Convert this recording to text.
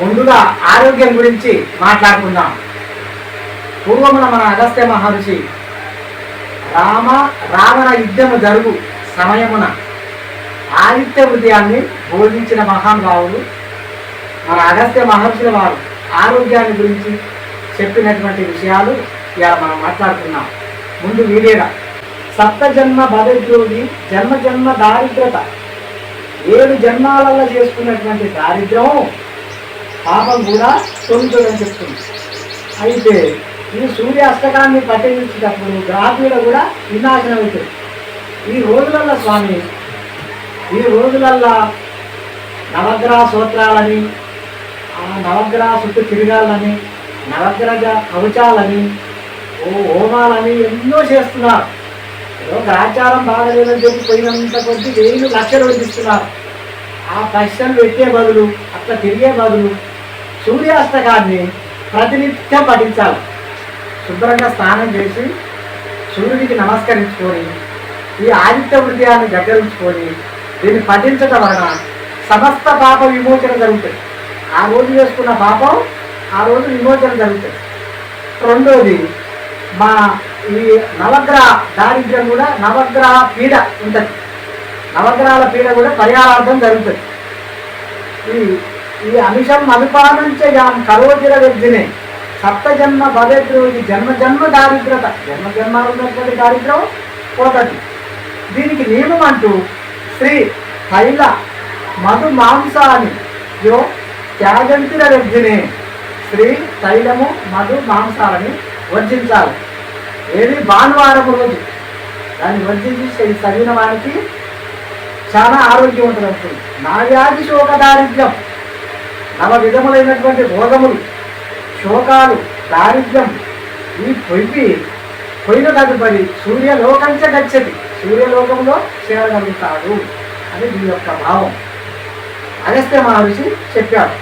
ముందుగా ఆరోగ్యం గురించి మాట్లాడుకుందాం. పూర్వమున మన అగస్త్య మహర్షి రామ రావణ యుద్ధము జరుగు సమయమున ఆదిత్య హృదయాన్ని బోధించిన మహానుభావులు మన అగస్త్య మహర్షుల వారు ఆరోగ్యాన్ని గురించి చెప్పినటువంటి విషయాలు ఇలా మనం మాట్లాడుతున్నాం ముందు వీడేగా సప్త జన్మ భవద్రోగి జన్మ జన్మ దారిద్రత. ఏడు జన్మాలలో చేసుకున్నటువంటి దారిద్ర్యం పాపం కూడా తొమ్మిదని చెప్తుంది. అయితే ఈ సూర్య అస్తకాన్ని పట్టించేటప్పుడు గ్రహపీడ కూడా వినాశనం అవుతుంది ఈ రోజులల్లో స్వామి ఈ రోజులల్లో నవగ్రహ సూత్రాలని ఆ నవగ్రహ చుట్టూ తిరగాలని నవగ్రహ కవచాలని ఓ హోమాలని ఎన్నో చేస్తున్నారు. ఏదో గ్రాచారం బాగలేదని చెప్పి పోయినంత కొద్ది వేలు లక్షలు వడ్డిస్తున్నారు. ఆ ప్రశ్నలు పెట్టే బదులు అట్లా తిరిగే బదులు సూర్యాస్తకాన్ని ప్రతినిత్యం పఠించాలి. శుభ్రంగా స్నానం చేసి సూర్యుడికి నమస్కరించుకొని ఈ ఆదిత్య హృదయాన్ని దగ్గర ఉంచుకొని దీన్ని పఠించడం వలన సమస్త పాప విమోచన జరుగుతుంది. ఆ రోజు చేసుకున్న పాపం ఆ రోజు విమోచన జరుగుతుంది. రెండోది మా ఈ నవగ్రహ దారిద్ర్యం కూడా నవగ్రహ పీడ ఉంటుంది. నవగ్రహాల పీడ కూడా పరిహారార్థం జరుగుతుంది. ఈ ఈ అంశం అనుపానంచ యాం కరోజిర వ్యక్తినే సప్త జన్మ ఇది జన్మ జన్మ దారిద్రత. జన్మ జన్మాలు ఉన్నటువంటి దారిద్ర్యం పోతుంది. దీనికి నియమం అంటూ శ్రీ తైల మధు మాంసాన్ని యో త్యాగంతిర వ్యక్తినే శ్రీ తైలము మధు మాంసాలని వర్జించాలి. ఏది భానువారం రోజు. దాన్ని వర్జించి చదివిన వారికి చాలా ఆరోగ్యం ఉంటుంది నా వ్యాధి శోక దారిద్ర్యం. నవ విధములైనటువంటి రోగములు శోకాలు దారిద్ర్యం ఈ పొయ్యి పోయిన తదుపరి సూర్యలోకంచే గచ్చది సూర్యలోకంలో చేరగలుగుతాడు అని దీని యొక్క భావం. అగస్త్య మహర్షి చెప్పారు